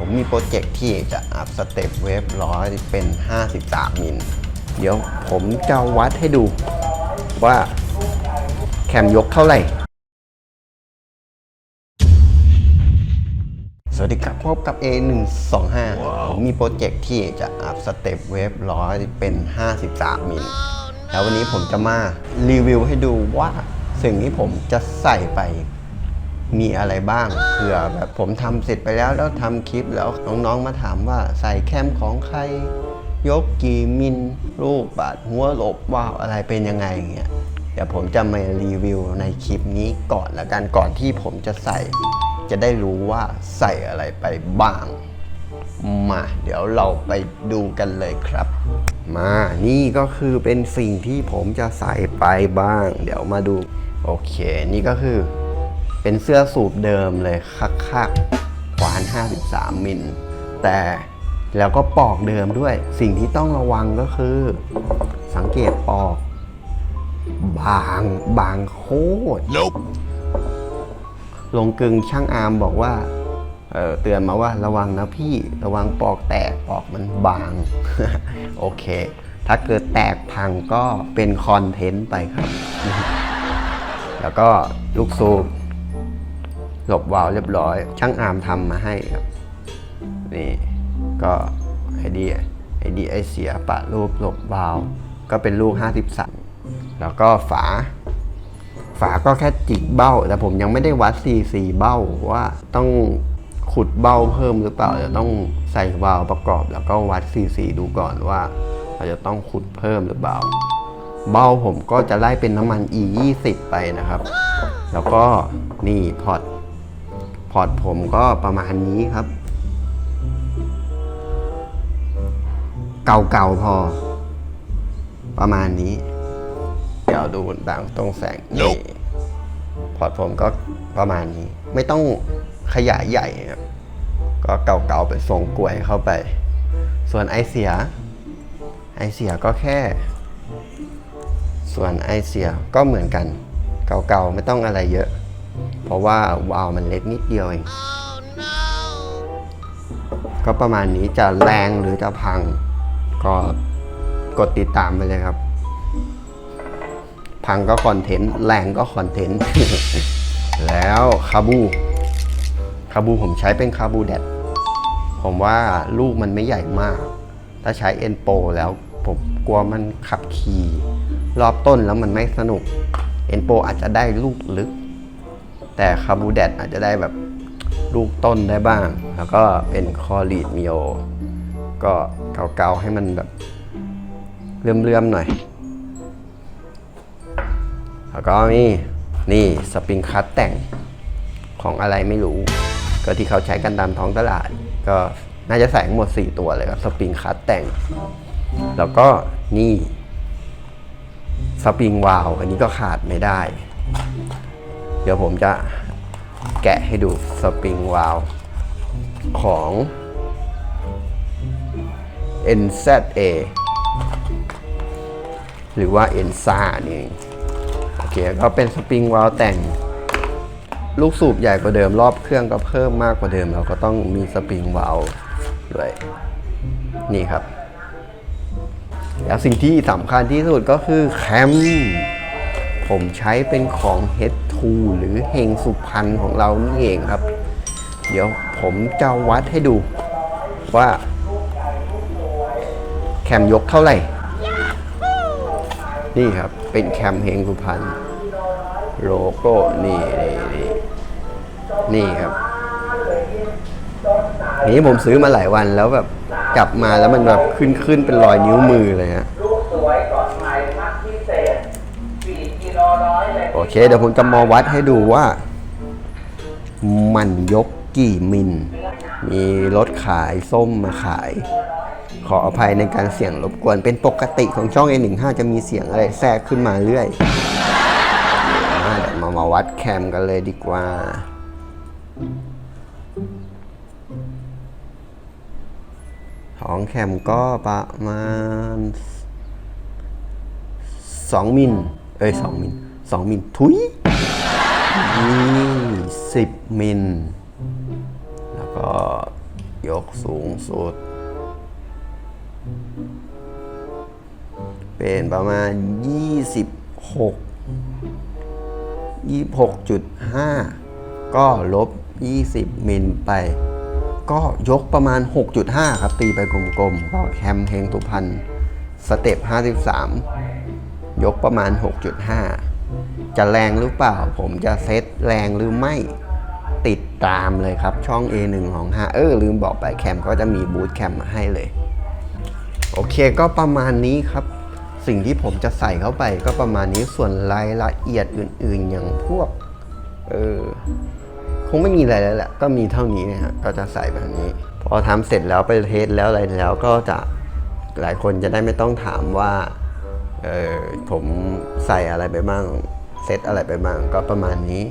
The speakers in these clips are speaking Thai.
ผมมีโปรเจกต์ที่จะอัพสเต็ปเวฟร้อยเป็น 53 มิล เดี๋ยวผมจะวัดให้ดูว่าแคมยกเท่าไหร่ สวัสดีครับพบกับ A125 ผมมีโปรเจกต์ที่จะอัพสเต็ปเวฟร้อยเป็น 53 มิล แล้ววันนี้ผมจะมารีวิวให้ดูว่าสิ่งที่ผมจะใส่ไป มีอะไรบ้างเผื่อแบบผมทำเสร็จไปแล้วแล้วทำคลิปแล้วน้องๆมาถามว่าใส่แคมของใคร ยกกี่มิลลูกบาดหัวหลบว่าวอะไรเป็นยังไงอย่างเงี้ยเดี๋ยวผมจะมารีวิวในคลิปนี้ก่อนละกันก่อนที่ผมจะใส่ จะได้รู้ว่าใส่อะไรไปบ้างมาเดี๋ยวเราไปดูกันเลยครับ มานี่ก็คือเป็นสิ่งที่ผมจะใส่ไปบ้าง เดี๋ยวมาดู โอเค นี่ก็คือ เป็นเสื้อสูบเดิมเลยคักๆขวาน 53 มิล แต่แล้วก็ปอกเดิมด้วย สิ่งที่ต้องระวังก็คือ สังเกตปอก บางบางโคตรลงกึงช่างอาร์มบอกว่าเออเตือนมาว่าระวังนะพี่ระวังปอกแตกปอกมันบาง โอเค ถ้าเกิดแตกพังก็เป็นคอนเทนต์ไปครับ แล้วก็ลูกสูบ หลบวาล์วเรียบร้อย ช่างอาร์มทำมาให้ครับ นี่ก็ไอเดียไอเดียไอเสียปะรูปหลบวาล์วก็เป็นลูก 53 แล้วก็ฝา ฝาก็แค่จิกเบ้า แต่ผมยังไม่ได้วัด C4 เบ้าว่าต้องขุดเบ้าเพิ่มหรือเปล่าจะต้องใส่วาล์วประกอบ แล้วก็วัด C4 ดูก่อนว่าเราจะต้องขุดเพิ่มหรือเปล่า เบ้าผมก็จะไล่เป็นน้ำมัน E 2 0ไปนะครับ แล้วก็นี่พอร์ต พอร์ตผมก็ประมาณนี้ครับ เก่าๆพอ ประมาณนี้ เดี๋ยวดูดังตรงแสงนี่พอร์ตผมก็ประมาณนี้ ไม่ต้องขยายใหญ่ครับก็เก่าๆไปทรงกลวยเข้าไป ส่วนไอเสีย ไอเสียก็แค่ ส่วนไอเสียก็เหมือนกัน เก่าๆไม่ต้องอะไรเยอะ เพราะว่าวาล์วมันเล็กนิดเดียวเอง ก็ประมาณนี้จะแรงหรือจะพัง ก็กดติดตามไปเลยครับ พังก็คอนเทนต์แรงก็คอนเทนต์ แล้วคาบูคาบูผมใช้เป็นคาบูแดดผมว่าลูกมันไม่ใหญ่มาก ถ้าใช้เอ็นโปแล้วผมกลัวมันขับขี่ รอบต้นแล้วมันไม่สนุกเอ็นโปอาจจะได้ลูกลึก แต่คาบูแดดอาจจะได้แบบลูกต้นได้บ้าง แล้วก็เป็นคอรีดมิโอ ก็เกาๆให้มันแบบเลื่อมๆหน่อย แล้วก็มีนี่สปริงคัตแต่งของอะไรไม่รู้ ก็ที่เขาใช้กันตามท้องตลาด ก็น่าจะใส่หมด 4 ตัวเลยครับสปริงคัตแต่ง แล้วก็นี่สปริงวาลวอันนี้ก็ขาดไม่ได้ เดี๋ยวผมจะแกะให้ดูสปริงวาลของ NZA หรือว่า ENSA นี่เองโอเคก็เป็นสปริงวาลแต่ง ลูกสูบใหญ่กว่าเดิมรอบเครื่องก็เพิ่มมากกว่าเดิม เราก็ต้องมีสปริงวาลด้วยนี่ครับ แล้วสิ่งที่สำคัญที่สุดก็คือแคม ผมใช้เป็นของ H2 หรือเฮงสุพรรณของเรานี่เองครับ เดี๋ยวผมจะวัดให้ดูว่า แคมยกเท่าไหร่ นี่ครับเป็นแคมเฮงสุพรรณโลโก้นี่นี่นี่นี่ครับนี่ผมซื้อมาหลายวันแล้วแบบจับมาแล้วมันแบบขึ้นขึ้นเป็นรอยนิ้วมือเลยฮะ โอเค เดี๋ยวผมจะมาวัดให้ดูว่า มันยกกี่มิล มีรถขายส้มมาขาย ขออภัยในการเสียงรบกวน เป็นปกติของช่อง A15 จะมีเสียงอะไรแทรกขึ้นมาเรื่อยอ่าเดี๋ยวมามาวัดแคมกันเลยดีกว่าของแคมก็ประมาณสองมิล เอ้ยสองมิล สองมิลทุยยี่สิบมิล แล้วก็ยกสูงสุด เป็นประมาณ 26 26.5 ก็ลบ 20 มิลไป ก็ยกประมาณ 6.5 ครับ ตีไปกลมๆ ก็แคมเพลงตุพันสเต็ป 53 ยกประมาณ 6.5 จะแรงหรือเปล่า ผมจะเซตแรงหรือไม่ติดตามเลยครับช่อง A1 ของ5เออลืมบอกไปแคมก็จะมีบูทแคมมาให้เลย โอเคก็ประมาณนี้ครับ สิ่งที่ผมจะใส่เข้าไปก็ประมาณนี้ส่วนรายละเอียดอื่นๆอย่างพวกเออคงไม่มีอะไรแล้วแหละก็มีเท่านี้นะฮะก็จะใส่แบบนี้ พอทำเสร็จแล้วไปเทสแล้วอะไรแล้วก็จะหลายคนจะได้ไม่ต้องถามว่า ผมใส่อะไรไปบ้างเซตอะไรไปบ้างก็ประมาณนี้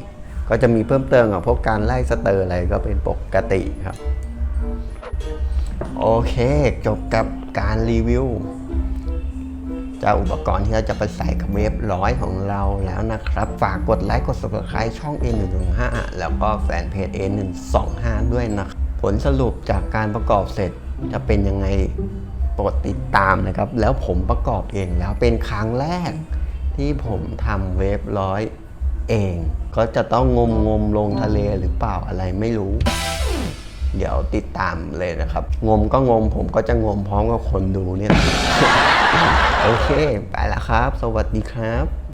ก็จะมีเพิ่มเติมกับพวกการไล่สเตอร์อะไรก็เป็นปกติครับ โอเค จบกับการรีวิวจ้าอุปกรณ์ที่เราจะไปใส่กับเวฟร้อยของเราแล้วนะครับ ฝากกดไลค์กด subscribe ช่อง A115 แล้วก็แฟนเพจ A125 ด้วยนะ ผลสรุปจากการประกอบเสร็จจะเป็นยังไง โปรดติดตามนะครับ แล้วผมประกอบเองแล้วเป็นครั้งแรกที่ผมทำเวฟร้อยเอง ก็จะต้องงมงมๆลงทะเลหรือเปล่าอะไรไม่รู้ เดี๋ยวติดตามเลยนะครับ งมก็งมผมก็จะงมพร้อมกับคนดูเนี่ยโอเค ไปแล้วครับ สวัสดีครับ